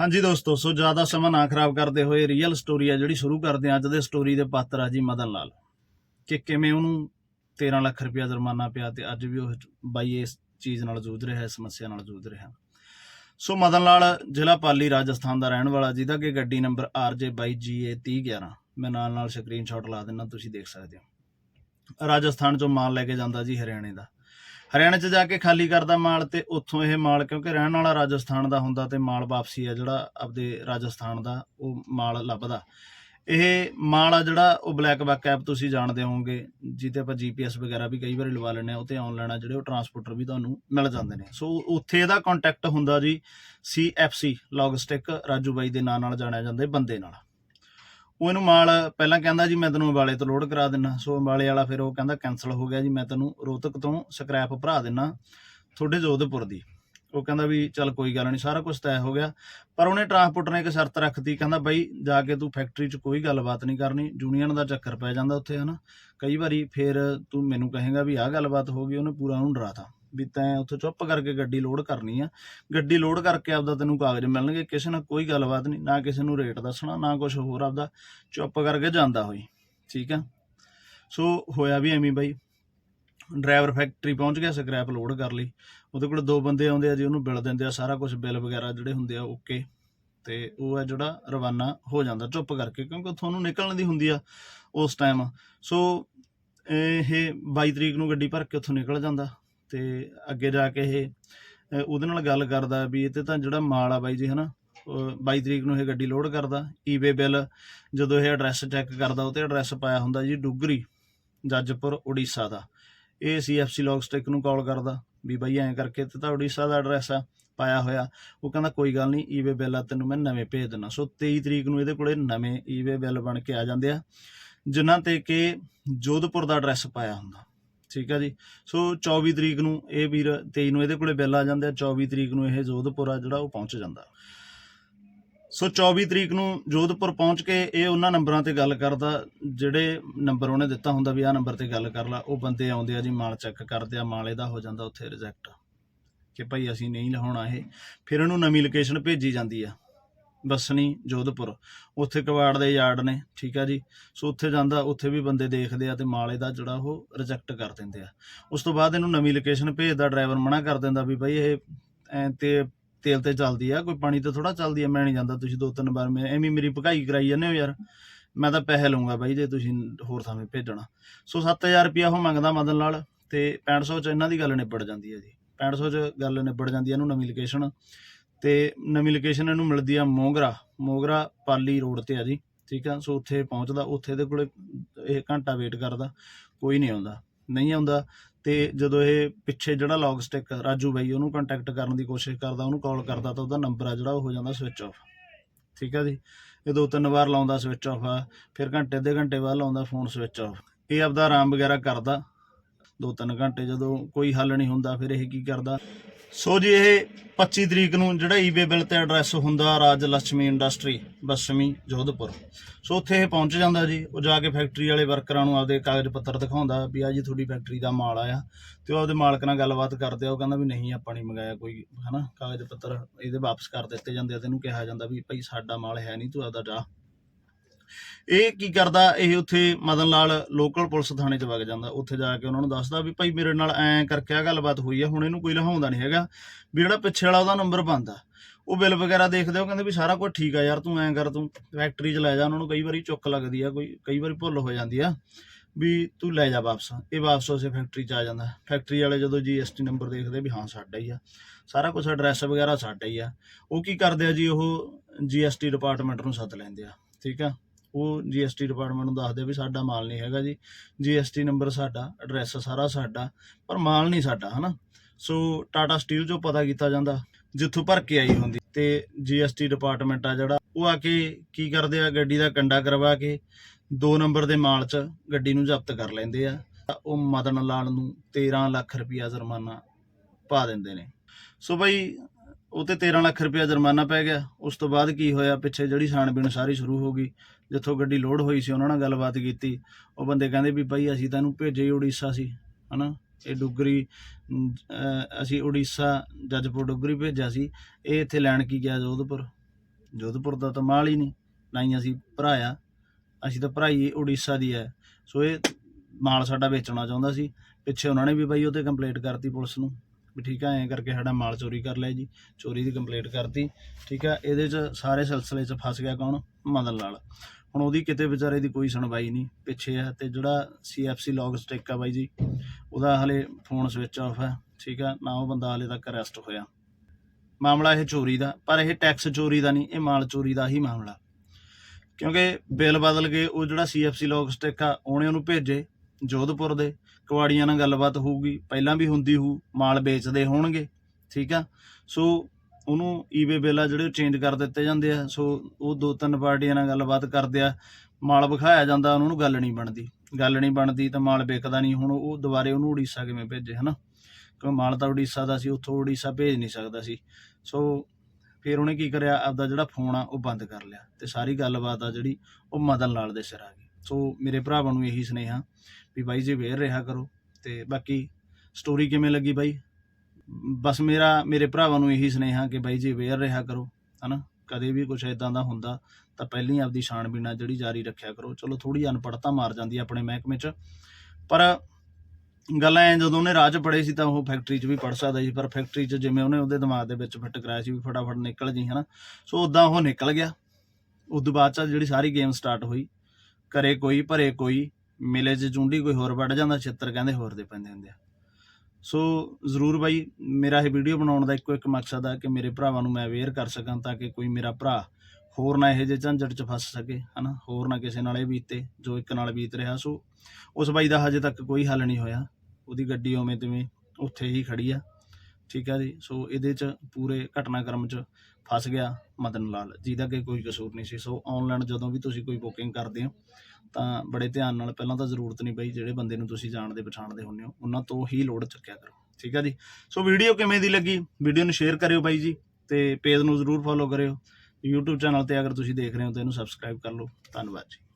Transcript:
ਹਾਂਜੀ ਦੋਸਤੋ, ਸੋ ਜ਼ਿਆਦਾ ਸਮਾਂ ਨਾ ਖਰਾਬ ਕਰਦੇ ਹੋਏ ਰੀਅਲ ਸਟੋਰੀ ਆ ਜਿਹੜੀ ਸ਼ੁਰੂ ਕਰਦੇ ਆ ਅੱਜ ਦੇ ਸਟੋਰੀ ਦੇ ਪਾਤਰ ਆ ਜੀ ਮਦਨ ਲਾਲ। ਕਿ ਕਿਵੇਂ ਉਹਨੂੰ 13 ਲੱਖ ਰੁਪਇਆ ਜੁਰਮਾਨਾ ਪਿਆ ਤੇ ਅੱਜ ਵੀ ਉਹ ਬਾਈ ਇਸ ਚੀਜ਼ ਨਾਲ ਜੂਝ ਰਿਹਾ, ਇਸ ਸਮੱਸਿਆ ਨਾਲ ਜੂਝ ਰਿਹਾ। ਸੋ ਮਦਨ ਲਾਲ ਜ਼ਿਲ੍ਹਾ ਪਾਲੀ ਰਾਜਸਥਾਨ ਦਾ ਰਹਿਣ ਵਾਲਾ, ਜਿਹਦਾ ਕਿ ਗੱਡੀ ਨੰਬਰ RJ22GA 3011 ਮੈਂ ਨਾਲ ਨਾਲ ਸਕਰੀਨਸ਼ਾਟ ਲਾ ਦਿੰਦਾ, ਤੁਸੀਂ ਦੇਖ ਸਕਦੇ ਹੋ। ਰਾਜਸਥਾਨ ਚੋਂ ਮਾਲ ਲੈ ਕੇ ਜਾਂਦਾ ਜੀ ਹਰਿਆਣੇ ਦਾ। ਹਰਿਆਣੇ 'ਚ ਜਾ ਕੇ ਖਾਲੀ ਕਰਦਾ ਮਾਲ ਤੇ ਉੱਥੋਂ ਇਹ ਮਾਲ, ਕਿਉਂਕਿ ਰਹਿਣ ਵਾਲਾ ਰਾਜਸਥਾਨ ਦਾ ਹੁੰਦਾ ਤੇ ਮਾਲ ਵਾਪਸੀ ਆ ਜਿਹੜਾ ਆਪਦੇ ਰਾਜਸਥਾਨ ਦਾ, ਉਹ ਮਾਲ ਲੱਭਦਾ। ਇਹ ਮਾਲ ਆ ਜਿਹੜਾ, ਉਹ ਬਲੈਕ ਬਕ ਐਪ ਤੁਸੀਂ ਜਾਣਦੇ ਹੋਵੋਗੇ ਜਿੱਤੇ ਆਪਾਂ ਜੀਪੀਐਸ ਵਗੈਰਾ ਵੀ ਕਈ ਵਾਰੀ ਲਵਾ ਲੈਂਦੇ ਆ ਉਤੇ ਆਨਲਾਈਨ ਆ ਜਿਹੜੇ ਉਹ ਟਰਾਂਸਪੋਰਟਰ ਵੀ ਤੁਹਾਨੂੰ ਮਿਲ ਜਾਂਦੇ ਨੇ। ਸੋ ਉੱਥੇ ਇਹਦਾ ਕੰਟੈਕਟ ਹੁੰਦਾ ਜੀ ਸੀਐਫਸੀ ਲੌਜਿਸਟਿਕ ਰਾਜੂ ਬਾਈ ਦੇ ਨਾਂ ਨਾਲ ਜਾਣਿਆ ਜਾਂਦਾ ਬੰਦੇ ਨਾਲ। ਉਹ ਇਹਨੂੰ ਮਾਲ ਪਹਿਲਾਂ ਕਹਿੰਦਾ ਜੀ ਮੈਂ ਤੈਨੂੰ ਅੰਬਾਲੇ ਤੋਂ ਲੋਡ ਕਰਾ ਦਿੰਨਾ। ਸੋ ਅੰਬਾਲੇ ਵਾਲਾ ਫਿਰ ਉਹ ਕਹਿੰਦਾ ਕੈਨਸਲ ਹੋ ਗਿਆ ਜੀ, ਮੈਂ ਤੈਨੂੰ ਰੋਹਤਕ ਤੋਂ ਸਕ੍ਰੈਪ ਭਰਾ ਦਿੰਨਾ ਤੁਹਾਡੇ ਜੋਧਪੁਰ ਦੀ। ਉਹ ਕਹਿੰਦਾ ਵੀ ਚੱਲ ਕੋਈ ਗੱਲ ਨਹੀਂ ਸਾਰਾ ਕੁਝ ਤੈਅ ਹੋ ਗਿਆ। ਪਰ ਉਹਨੇ ਟਰਾਂਸਪੋਰਟਰ ਨੇ ਇੱਕ ਸ਼ਰਤ ਰੱਖਤੀ, ਕਹਿੰਦਾ ਬਾਈ ਜਾ ਕੇ ਤੂੰ ਫੈਕਟਰੀ 'ਚ ਕੋਈ ਗੱਲਬਾਤ ਨਹੀਂ ਕਰਨੀ ਯੂਨੀਅਨ ਦਾ ਚੱਕਰ ਪੈ ਜਾਂਦਾ ਉੱਥੇ ਹਨਾ। ਕਈ ਵਾਰੀ ਫਿਰ ਤੂੰ ਮੈਨੂੰ ਕਹੇਗਾ ਵੀ ਆਹ ਗੱਲਬਾਤ ਹੋ ਗਈ, ਉਹਨੇ ਪੂਰਾ ਉਹਨੂੰ ਡਰਾਤਾ। ਵੀ ਤੈਂ ਉੱਥੋਂ ਚੁੱਪ ਕਰਕੇ ਗੱਡੀ ਲੋਡ ਕਰਨੀ ਆ। ਗੱਡੀ ਲੋਡ ਕਰਕੇ ਆਪਦਾ ਤੈਨੂੰ ਕਾਗਜ਼ ਮਿਲਣਗੇ, ਕਿਸੇ ਨਾਲ ਕੋਈ ਗੱਲਬਾਤ ਨਹੀਂ, ਨਾ ਕਿਸੇ ਨੂੰ ਰੇਟ ਦੱਸਣਾ, ਨਾ ਕੁਝ ਹੋਰ ਆਪਦਾ ਚੁੱਪ ਕਰਕੇ ਜਾਂਦਾ ਹੋਈ, ਠੀਕ ਆ? ਸੋ ਹੋਇਆ ਵੀ ਐਵੇਂ ਬਾਈ। ਡਰਾਈਵਰ ਫੈਕਟਰੀ ਪਹੁੰਚ ਗਿਆ ਸਕ੍ਰੈਪ ਲੋਡ ਕਰ ਲਈ। ਉਹਦੇ ਕੋਲ ਦੋ ਬੰਦੇ ਆਉਂਦੇ ਆ, ਜੀ ਉਹਨੂੰ ਬਿੱਲ ਦਿੰਦੇ ਆ, ਸਾਰਾ ਕੁਝ ਬਿੱਲ ਵਗੈਰਾ ਜਿਹੜੇ ਹੁੰਦੇ ਆ ਓਕੇ ਤੇ ਉਹ ਹੈ ਜਿਹੜਾ ਰਵਾਨਾ ਹੋ ਜਾਂਦਾ ਚੁੱਪ ਕਰਕੇ, ਕਿਉਂਕਿ ਤੁਹਾਨੂੰ ਨਿਕਲਣ ਦੀ ਹੁੰਦੀ ਆ ਉਸ ਟਾਈਮ ਸੋ ਇਹ 22 ਤਰੀਕ ਨੂੰ ਗੱਡੀ ਭਰ ਕੇ ਉੱਥੋਂ ਨਿਕਲ ਜਾਂਦਾ। ਤੇ ਅੱਗੇ ਜਾ ਕੇ ਇਹ ਉਹਦੇ ਨਾਲ ਗੱਲ ਕਰਦਾ ਵੀ ਇਹ ਤੇ ਤਾਂ ਜਿਹੜਾ ਮਾਲ ਆ ਬਾਈ ਜੀ, ਹਨਾ, ਉਹ 22 ਤਰੀਕ ਨੂੰ ਇਹ ਗੱਡੀ ਲੋਡ ਕਰਦਾ ਈਵੇ ਬਿੱਲ ਜਦੋਂ ਇਹ ਐਡਰੈਸ ਚੈੱਕ ਕਰਦਾ ਉਹ ਤੇ ਐਡਰੈਸ ਪਾਇਆ ਹੁੰਦਾ ਜੀ ਡੁਗਰੀ, ਜੱਜਪੁਰ, ਉੜੀਸਾ ਦਾ। ਇਹ ਸੀਐਫਸੀ ਲੌਜਿਸਟਿਕ ਨੂੰ ਕਾਲ ਕਰਦਾ ਵੀ ਬਾਈ ਐਂ ਕਰਕੇ ਤੇ ਤਾਂ ਉੜੀਸਾ ਦਾ ਐਡਰੈਸ ਆ, ਪਾਇਆ ਹੋਇਆ। ਉਹ ਕਹਿੰਦਾ, ਕੋਈ ਗੱਲ ਨਹੀਂ ਈਵੇ ਬਿੱਲ ਆ, ਤੈਨੂੰ ਮੈਂ ਨਵੇਂ ਭੇਜ ਦਿੰਦਾ। ਸੋ 23 ਤਰੀਕ ਨੂੰ ਇਹਦੇ ਕੋਲੇ ਨਵੇਂ ਈਵੇ ਬਿੱਲ ਬਣ ਕੇ ਆ ਜਾਂਦੇ ਆ, ਜਿਨ੍ਹਾਂ ਤੇ ਕਿ ਜੋਧਪੁਰ ਦਾ ਐਡਰੈਸ ਪਾਇਆ ਹੁੰਦਾ। ਠੀਕ ਆ ਜੀ। ਸੋ 24 ਤਰੀਕ ਨੂੰ ਇਹ ਵੀਰ 23 ਨੂੰ ਇਹਦੇ ਕੋਲੇ ਬਿੱਲ ਆ ਜਾਂਦੇ ਆ 24 ਤਰੀਕ ਨੂੰ ਇਹ ਜੋਧਪੁਰ ਆ ਜਿਹੜਾ ਉਹ ਪਹੁੰਚ ਜਾਂਦਾ। ਸੋ 24 ਤਰੀਕ ਨੂੰ ਜੋਧਪੁਰ ਪਹੁੰਚ ਕੇ ਇਹ ਉਹਨਾਂ ਨੰਬਰਾਂ ਤੇ ਗੱਲ ਕਰਦਾ, ਜਿਹੜੇ ਨੰਬਰ ਉਹਨੇ ਦਿੱਤਾ ਹੁੰਦਾ ਵੀ ਆਹ ਨੰਬਰ ਤੇ ਗੱਲ ਕਰ ਲਾ। ਉਹ ਬੰਦੇ ਆਉਂਦੇ ਆ ਜੀ, ਮਾਲ ਚੈੱਕ ਕਰਦੇ ਆ, ਮਾਲ ਇਹਦਾ ਹੋ ਜਾਂਦਾ ਉੱਥੇ ਰਿਜੈਕਟ ਕਿ ਭਾਈ ਅਸੀਂ ਨਹੀਂ ਲਹਾਉਣਾ ਇਹ। ਫਿਰ ਇਹਨੂੰ ਨਵੀਂ ਲੋਕੇਸ਼ਨ ਭੇਜੀ ਜਾਂਦੀ ਆ। ਬਸਣੀ ਜੋਧਪੁਰ। ਉੱਥੇ ਕਵਾੜ ਦੇ ਯਾਰਡ ਨੇ, ਠੀਕ ਆ ਜੀ? ਸੋ ਉੱਥੇ ਜਾਂਦਾ, ਉੱਥੇ ਵੀ ਬੰਦੇ ਦੇਖਦੇ ਆ ਤੇ ਮਾਲੇ ਦਾ ਜਿਹੜਾ ਉਹ ਰਿਜੈਕਟ ਕਰ ਦਿੰਦੇ ਆ। ਉਸ ਤੋਂ ਬਾਅਦ ਇਹਨੂੰ ਨਵੀਂ ਲੋਕੇਸ਼ਨ ਭੇਜਦਾ ਡਰਾਈਵਰ ਮਨਾ ਕਰ ਦਿੰਦਾ ਵੀ ਭਾਈ ਇਹ ਤੇ ਤੇਲ ਤੇ ਚੱਲਦੀ ਆ, ਕੋਈ ਪਾਣੀ ਤੇ ਥੋੜਾ ਚੱਲਦੀ ਆ, ਮੈਂ ਨਹੀਂ ਜਾਂਦਾ, ਤੁਸੀਂ ਦੋ ਤਿੰਨ ਵਾਰ ਮੈਂ ਐਵੇਂ ਮੇਰੀ ਭਕਾਈ ਕਰਾਈ ਜਾਂਦੇ ਹੋ ਯਾਰ। ਮੈਂ ਤਾਂ ਪੈਸੇ ਲਊਂਗਾ ਬਾਈ ਜੇ ਤੁਸੀਂ ਹੋਰ ਥਾਵੇਂ ਭੇਜਣਾ। ਸੋ 7000 ਰੁਪਿਆ ਉਹ ਮੰਗਦਾ ਮਦਨ ਲਾਲ ਤੇ 6500 ਚ ਇਹਨਾਂ ਦੀ ਗੱਲ ਨਿਬੜ ਜਾਂਦੀ ਹੈ ਜੀ। 6500 ਚ ਗੱਲ ਨਿਬੜ ਜਾਂਦੀ ਹੈ ਇਹਨੂੰ ਨਵੀਂ ਲੋਕੇਸ਼ਨ ਤੇ ਨਵੀਂ ਲੋਕੇਸ਼ਨ ਇਹਨੂੰ ਮਿਲਦੀ ਆ ਮੋਗਰਾ ਮੋਗਰਾ ਪਾਲੀ ਰੋਡ ਤੇ ਆ ਜੀ, ਠੀਕ ਆ? ਸੋ ਉੱਥੇ ਪਹੁੰਚਦਾ, ਉੱਥੇ ਦੇ ਕੋਲੇ ਇਹ ਘੰਟਾ ਵੇਟ ਕਰਦਾ, ਕੋਈ ਨਹੀਂ ਆਉਂਦਾ ਨਹੀਂ ਆਉਂਦਾ। ਤੇ ਜਦੋਂ ਇਹ ਪਿੱਛੇ ਜਿਹੜਾ ਲੌਗਸਟਿਕ ਰਾਜੂ ਬਾਈ ਉਹਨੂੰ ਕੰਟੈਕਟ ਕਰਨ ਦੀ ਕੋਸ਼ਿਸ਼ ਕਰਦਾ, ਉਹਨੂੰ ਕਾਲ ਕਰਦਾ ਤਾਂ ਉਹਦਾ ਨੰਬਰ ਆ ਜਿਹੜਾ, ਉਹ ਹੋ ਜਾਂਦਾ ਸਵਿਚ ਆਫ ਠੀਕ ਆ ਜੀ? ਇਹ ਦੋ ਤਿੰਨ ਵਾਰ ਲਾਉਂਦਾ ਸਵਿਚ ਆਫ ਆ, ਫਿਰ ਘੰਟੇ, ਅੱਧੇ ਘੰਟੇ ਬਾਅਦ ਲਾਉਂਦਾ ਫੋਨ ਸਵਿਚ ਆਫ ਇਹ ਆਪਦਾ ਆਰਾਮ ਵਗੈਰਾ ਕਰਦਾ, ਦੋ ਤਿੰਨ ਘੰਟੇ ਜਦੋਂ ਕੋਈ ਹੱਲ ਨਹੀਂ ਹੁੰਦਾ, ਫਿਰ ਇਹ ਕੀ ਕਰਦਾ? ਸੋ ਜੀ, ਇਹ 25 ਤਰੀਕ ਨੂੰ ਜਿਹੜਾ ਈਬੇ ਬਿੱਲ ਤੇ ਐਡਰੈਸ ਹੁੰਦਾ ਰਾਜ ਲక్ష్ਮੀ ਇੰਡਸਟਰੀ ਬਸਮੀ ਜੋਧਪੁਰ। ਸੋ ਉੱਥੇ ਇਹ ਪਹੁੰਚ ਜਾਂਦਾ ਜੀ, ਉਹ ਜਾ ਕੇ ਫੈਕਟਰੀ ਵਾਲੇ ਵਰਕਰਾਂ ਨੂੰ ਆਪਦੇ ਕਾਗਜ਼ ਪੱਤਰ ਦਿਖਾਉਂਦਾ ਵੀ ਆ ਜੀ ਤੁਹਾਡੀ ਫੈਕਟਰੀ ਦਾ ਮਾਲ ਆਇਆ। ਤੇ ਉਹ ਆਪਦੇ ਮਾਲਕ ਨਾਲ ਗੱਲਬਾਤ ਕਰਦੇ ਆ, ਉਹ ਕਹਿੰਦਾ ਵੀ ਨਹੀਂ, ਆਪਾਂ ਨਹੀਂ ਮੰਗਾਇਆ ਕੋਈ, ਹਨਾ, ਕਾਗਜ਼ ਪੱਤਰ। ਇਹਦੇ ਵਾਪਸ ਕਰ ਦਿੱਤੇ ਜਾਂਦੇ ਆ ਤੈਨੂੰ ਕਿਹਾ ਜਾਂਦਾ ਵੀ ਭਾਈ ਸਾਡਾ ਮਾਲ ਹੈ ਨਹੀਂ ਤੂੰ ਆਪਦਾ ਜਾ। ਇਹ ਕੀ ਕਰਦਾ ਇਹ ਉੱਥੇ ਮਦਨ ਲਾਲ ਲੋਕਲ ਪੁਲਿਸ ਥਾਣੇ 'ਚ ਵਗ ਜਾਂਦਾ। ਉੱਥੇ ਜਾ ਕੇ ਉਹਨਾਂ ਨੂੰ ਦੱਸਦਾ ਵੀ ਭਾਈ ਮੇਰੇ ਨਾਲ ਐਂ ਕਰਕੇ ਆ ਗੱਲਬਾਤ ਹੋਈ ਆ ਹੁਣ ਇਹਨੂੰ ਕੋਈ ਲਹਾਉਂਦਾ ਨਹੀਂ ਹੈਗਾ ਵੀ ਜਿਹੜਾ ਪਿੱਛੇ ਵਾਲਾ ਉਹਦਾ ਨੰਬਰ ਬੰਦ ਆ। ਉਹ ਬਿੱਲ ਵਗੈਰਾ ਦੇਖਦੇ ਆ, ਉਹ ਕਹਿੰਦੇ ਵੀ ਸਾਰਾ ਕੁਝ ਠੀਕ ਆ ਯਾਰ ਤੂੰ ਐਂ ਕਰ ਤੂੰ ਫੈਕਟਰੀ 'ਚ ਲੈ ਜਾ ਉਹਨਾਂ ਨੂੰ ਕਈ ਵਾਰੀ ਚੁੱਕ ਲੱਗਦੀ ਆ ਕੋਈ ਕਈ ਵਾਰੀ ਭੁੱਲ ਹੋ ਜਾਂਦੀ ਆ ਵੀ ਤੂੰ ਲੈ ਜਾ ਵਾਪਸ। ਇਹ ਵਾਪਸ ਉਸੇ ਫੈਕਟਰੀ 'ਚ ਆ ਜਾਂਦਾ। ਫੈਕਟਰੀ ਵਾਲੇ ਜਦੋਂ ਜੀਐਸਟੀ ਨੰਬਰ ਦੇਖਦੇ ਵੀ ਹਾਂ ਸਾਡਾ ਹੀ ਆ। ਸਾਰਾ ਕੁਝ ਐਡਰੈਸ ਵਗੈਰਾ ਸਾਡਾ ਹੀ ਆ। ਉਹ ਕੀ ਕਰਦੇ ਆ ਜੀ ਉਹ ਜੀਐਸਟੀ ਡਿਪਾਰਟਮੈਂਟ ਨੂੰ ਸੱਦ ਲੈਂਦੇ ਆ ਠੀਕ ਆ? ਉਹ ਜੀਐਸਟੀ ਡਿਪਾਰਟਮੈਂਟ ਨੂੰ ਦੱਸਦੇ ਵੀ ਸਾਡਾ ਮਾਲ ਨਹੀਂ ਹੈਗਾ ਜੀ। ਜੀਐਸਟੀ ਨੰਬਰ ਸਾਡਾ ਐਡਰੈਸ ਸਾਰਾ ਸਾਡਾ, ਪਰ ਮਾਲ ਨਹੀਂ ਸਾਡਾ, ਹਨਾ? ਸੋ ਟਾਟਾ ਸਟੀਲ ਚੋਂ ਪਤਾ ਕੀਤਾ ਜਾਂਦਾ, ਜਿੱਥੋਂ ਭਰ ਕੇ ਆਈ ਹੁੰਦੀ। ਤੇ ਜੀਐਸਟੀ ਡਿਪਾਰਟਮੈਂਟ ਆ ਜਿਹੜਾ, ਉਹ ਆ ਕੇ ਕੀ ਕਰਦੇ ਆ, ਗੱਡੀ ਦਾ ਕੰਡਾ ਕਰਵਾ ਕੇ ਦੋ ਨੰਬਰ ਦੇ ਮਾਲ 'ਚ ਗੱਡੀ ਨੂੰ ਜ਼ਬਤ ਕਰ ਲੈਂਦੇ ਆ। ਤਾਂ ਉਹ ਮਦਨ ਲਾਲ ਨੂੰ 13 ਲੱਖ ਰੁਪਇਆ ਜੁਰਮਾਨਾ ਪਾ ਦਿੰਦੇ ਨੇ। ਸੋ ਬਈ ਉਹ ਤੇ 13 ਲੱਖ ਰੁਪਇਆ ਜੁਰਮਾਨਾ ਪੈ ਗਿਆ। ਉਸ ਤੋਂ ਬਾਅਦ ਕੀ ਹੋਇਆ? ਪਿੱਛੇ ਜਿਹੜੀ ਛਾਣਬੀਣ ਸਾਰੀ ਸ਼ੁਰੂ ਹੋ ਗਈ। ਜਿੱਥੋਂ ਗੱਡੀ ਲੋਡ ਹੋਈ ਸੀ, ਉਹਨਾਂ ਨਾਲ ਗੱਲਬਾਤ ਕੀਤੀ। ਉਹ ਬੰਦੇ ਕਹਿੰਦੇ ਵੀ ਭਾਈ ਅਸੀਂ ਤਾਂ ਇਹਨੂੰ ਭੇਜੇ ਹੀ ਉੜੀਸਾ ਸੀ, ਹਨਾ? ਇਹ ਡੁਗਰੀ ਅਸੀਂ ਉੜੀਸਾ, ਜੱਜਪੁਰ ਡੁਗਰੀ ਭੇਜਿਆ ਸੀ। ਇਹ ਇੱਥੇ ਲੈਣ ਕੀ ਗਿਆ ਜੋਧਪੁਰ? ਜੋਧਪੁਰ ਦਾ ਤਾਂ ਮਾਲ ਹੀ ਨਹੀਂ, ਨਾ ਹੀ ਅਸੀਂ ਭਰਾਇਆ ਅਸੀਂ ਤਾਂ ਭਰਾਈ ਉੜੀਸਾ ਦੀ ਹੈ ਸੋ ਇਹ ਮਾਲ ਸਾਡਾ ਵੇਚਣਾ ਚਾਹੁੰਦਾ ਸੀ। ਪਿੱਛੇ ਉਹਨਾਂ ਨੇ ਵੀ ਬਾਈ ਉਹਤੇ ਕੰਪਲੇਂਟ ਕਰਤੀ ਪੁਲਿਸ ਨੂੰ। ਵੀ ਠੀਕ ਆ, ਐਂ ਕਰਕੇ ਸਾਡਾ ਮਾਲ ਚੋਰੀ ਕਰ ਲਿਆ ਜੀ, ਚੋਰੀ ਦੀ ਕੰਪਲੇਂਟ ਕਰਤੀ, ਠੀਕ ਆ, ਇਹਦੇ 'ਚ ਸਾਰੇ ਸਿਲਸਿਲੇ 'ਚ ਫਸ ਗਿਆ ਕੌਣ? ਮਦਨ ਲਾਲ। ਹੁਣ ਉਹਦੀ ਕਿਤੇ ਵਿਚਾਰੇ ਦੀ ਕੋਈ ਸੁਣਵਾਈ ਨਹੀਂ, ਪਿੱਛੇ ਆ ਤੇ ਜਿਹੜਾ ਸੀਐਫਸੀ ਲੌਗ ਸਟਿਕ ਆ ਬਾਈ ਜੀ, ਉਹਦਾ ਹਲੇ ਫੋਨ ਸਵਿਚ ਆਫ ਹੈ ਠੀਕ ਆ, ਨਾ ਉਹ ਬੰਦਾ ਹਲੇ ਤੱਕ ਅਰੈਸਟ ਹੋਇਆ। ਮਾਮਲਾ ਇਹ ਚੋਰੀ ਦਾ, ਪਰ ਇਹ ਟੈਕਸ ਚੋਰੀ ਦਾ ਨਹੀਂ, ਇਹ ਮਾਲ ਚੋਰੀ ਦਾ ਹੀ ਮਾਮਲਾ। ਕਿਉਂਕਿ ਬਿੱਲ ਬਦਲ ਕੇ ਉਹ ਜਿਹੜਾ ਸੀਐਫਸੀ ਲੌਗ ਸਟਿਕ ਆ, ਉਹਨੇ ਉਹਨੂੰ ਭੇਜੇ, ਜੋਧਪੁਰ ਦੇ ਕਵਾੜੀਆਂ ਨਾਲ ਗੱਲਬਾਤ ਹੋਊਗੀ, ਪਹਿਲਾਂ ਵੀ ਹੁੰਦੀ ਹੋਊ, ਮਾਲ ਵੇਚਦੇ ਹੋਣਗੇ, ਠੀਕ ਆ? ਸੋ ਉਹਨੂੰ ਈਵੇ ਬਿੱਲ ਆ ਜਿਹੜੇ ਚੇਂਜ ਕਰ ਦਿੱਤੇ ਜਾਂਦੇ ਆ, ਸੋ ਉਹ ਦੋ ਤਿੰਨ ਪਾਰਟੀਆਂ ਨਾਲ ਗੱਲਬਾਤ ਕਰਦੇ ਆ, ਮਾਲ ਵਿਖਾਇਆ ਜਾਂਦਾ, ਉਹਨਾਂ ਨੂੰ ਗੱਲ ਨਹੀਂ ਬਣਦੀ। ਗੱਲ ਨਹੀਂ ਬਣਦੀ ਤਾਂ ਮਾਲ ਵਿਕਦਾ ਨਹੀਂ, ਹੁਣ ਉਹ ਦੁਬਾਰੇ ਉਹਨੂੰ ਉੜੀਸਾ ਕਿਵੇਂ ਭੇਜੇ, ਹਨਾ? ਕਿਉਂ ਮਾਲ ਤਾਂ ਉੜੀਸਾ ਦਾ ਸੀ, ਉੱਥੋਂ ਉੜੀਸਾ ਭੇਜ ਨਹੀਂ ਸਕਦਾ ਸੀ। ਸੋ ਫਿਰ ਉਹਨੇ ਕੀ ਕਰਿਆ, ਆਪਦਾ ਜਿਹੜਾ ਫੋਨ ਆ, ਉਹ ਬੰਦ ਕਰ ਲਿਆ ਤੇ ਸਾਰੀ ਗੱਲਬਾਤ ਆ ਜਿਹੜੀ ਉਹ ਮਦਨ ਲਾਲ ਦੇ ਸਿਰ ਆ ਗਈ। ਸੋ ਮੇਰੇ ਭਰਾਵਾਂ ਨੂੰ ਇਹੀ ਸੁਨੇਹਾ ਵੀ ਬਾਈ ਜੀ ਵੇਰ ਰਿਹਾ ਕਰੋ ਤੇ ਬਾਕੀ ਸਟੋਰੀ ਕਿਵੇਂ ਲੱਗੀ ਬਾਈ? ਬਸ ਮੇਰਾ, ਮੇਰੇ ਭਰਾਵਾਂ ਨੂੰ ਇਹੀ ਸੁਨੇਹਾ ਕਿ ਬਾਈ ਜੀ ਵੇਰ ਰਿਹਾ ਕਰੋ, ਹਨਾ? ਕਦੇ ਵੀ ਕੁਝ ਇਦਾਂ ਦਾ ਹੁੰਦਾ, ਤਾਂ ਪਹਿਲਾਂ ਹੀ ਆਪਦੀ ਛਾਣਬੀਣਾ ਜਿਹੜੀ ਜਾਰੀ ਰੱਖਿਆ ਕਰੋ। ਚਲੋ ਥੋੜੀ ਅਨਪੜਤਾ ਮਾਰ ਜਾਂਦੀ ਆਪਣੇ ਮਹਿਕਮੇ 'ਚ, ਪਰ ਗੱਲਾਂ ਐ, ਜਦੋਂ ਉਹਨੇ ਰਾਜ 'ਚ ਪੜੇ ਸੀ ਤਾਂ ਉਹ ਫੈਕਟਰੀ 'ਚ ਵੀ ਪੜ ਸਕਦਾ ਸੀ, ਪਰ ਫੈਕਟਰੀ 'ਚ ਜਿਵੇਂ ਉਹਨੇ ਉਹਦੇ ਦਿਮਾਗ ਦੇ ਵਿੱਚ ਫਿੱਟ ਕਰਾਇਆ ਸੀ ਵੀ ਫਟਾਫਟ ਨਿਕਲ ਜੀ ਹਨਾ? ਸੋ ਉਦਾਂ ਉਹ ਨਿਕਲ ਗਿਆ। ਉਸ ਤੋਂ ਬਾਅਦ 'ਚ ਜਿਹੜੀ ਸਾਰੀ ਗੇਮ ਸਟਾਰਟ ਹੋਈ ਕਰੇ ਕੋਈ, ਭਰੇ ਕੋਈ ਮੇਲੇ 'ਚ ਚੁੰਡੀ ਕੋਈ ਹੋਰ ਵੱਢ ਜਾਂਦਾ, ਛਿੱਤਰ ਕਹਿੰਦੇ ਹੋਰ ਦੇ ਪੈਂਦੇ ਹੁੰਦੇ ਆ। ਸੋ ਜ਼ਰੂਰ ਬਾਈ, ਮੇਰਾ ਇਹ ਵੀਡੀਓ ਬਣਾਉਣ ਦਾ ਇੱਕੋ ਇੱਕ ਮਕਸਦ ਆ ਕਿ ਮੇਰੇ ਭਰਾਵਾਂ ਨੂੰ ਮੈਂ ਅਵੇਅਰ ਕਰ ਸਕਾਂ ਤਾਂ ਕਿ ਕੋਈ ਮੇਰਾ ਭਰਾ ਹੋਰ ਨਾ ਇਹੋ ਜਿਹੇ ਝੰਜਟ 'ਚ ਫਸ ਸਕੇ, ਹਨਾ? ਹੋਰ ਨਾ ਕਿਸੇ ਨਾਲ ਇਹ ਬੀਤੇ, ਜੋ ਇੱਕ ਨਾਲ ਬੀਤ ਰਿਹਾ। ਸੋ ਉਸ ਬਾਈ ਦਾ ਹਜੇ ਤੱਕ ਕੋਈ ਹੱਲ ਨਹੀਂ ਹੋਇਆ। ਉਹਦੀ ਗੱਡੀ ਉਵੇਂ ਤਿਵੇਂ ਉੱਥੇ ਹੀ ਖੜੀ ਆ, ਠੀਕ ਆ ਜੀ? ਸੋ ਇਹਦੇ 'ਚ ਪੂਰੇ ਘਟਨਾਕ੍ਰਮ 'ਚ ਫਸ ਗਿਆ ਮਦਨ ਲਾਲ, ਜਿਹਦਾ ਕਿ ਕੋਈ ਕਸੂਰ ਨਹੀਂ ਸੀ। ਸੋ ਆਨਲਾਈਨ ਜਦੋਂ ਵੀ ਤੁਸੀਂ ਕੋਈ ਬੁਕਿੰਗ ਕਰਦੇ ਹੋ, ਤਾਂ ਬੜੇ ਧਿਆਨ ਨਾਲ ਪਹਿਲਾਂ ਤਾਂ ਜ਼ਰੂਰਤ ਨਹੀਂ ਪਈ ਜਿਹੜੇ ਬੰਦੇ ਨੂੰ ਤੁਸੀਂ ਜਾਣਦੇ ਪਛਾਣਦੇ ਹੁੰਦੇ ਹੋ। ਉਹਨਾਂ ਤੋਂ ਹੀ ਲੋਡ ਚੱਕਿਆ ਕਰੋ। ਠੀਕ ਹੈ ਜੀ? ਸੋ ਵੀਡੀਓ ਕਿਵੇਂ ਦੀ ਲੱਗੀ? ਵੀਡੀਓ ਨੂੰ ਸ਼ੇਅਰ ਕਰਿਓ ਬਾਈ ਜੀ ਤੇ ਪੇਜ ਨੂੰ ਜ਼ਰੂਰ ਫੋਲੋ ਕਰਿਓ। YouTube ਚੈਨਲ ਤੇ ਅਗਰ ਤੁਸੀਂ ਦੇਖ ਰਹੇ ਹੋ, ਤਾਂ ਇਹਨੂੰ ਸਬਸਕ੍ਰਾਈਬ ਕਰ ਲਓ। ਧੰਨਵਾਦ ਜੀ।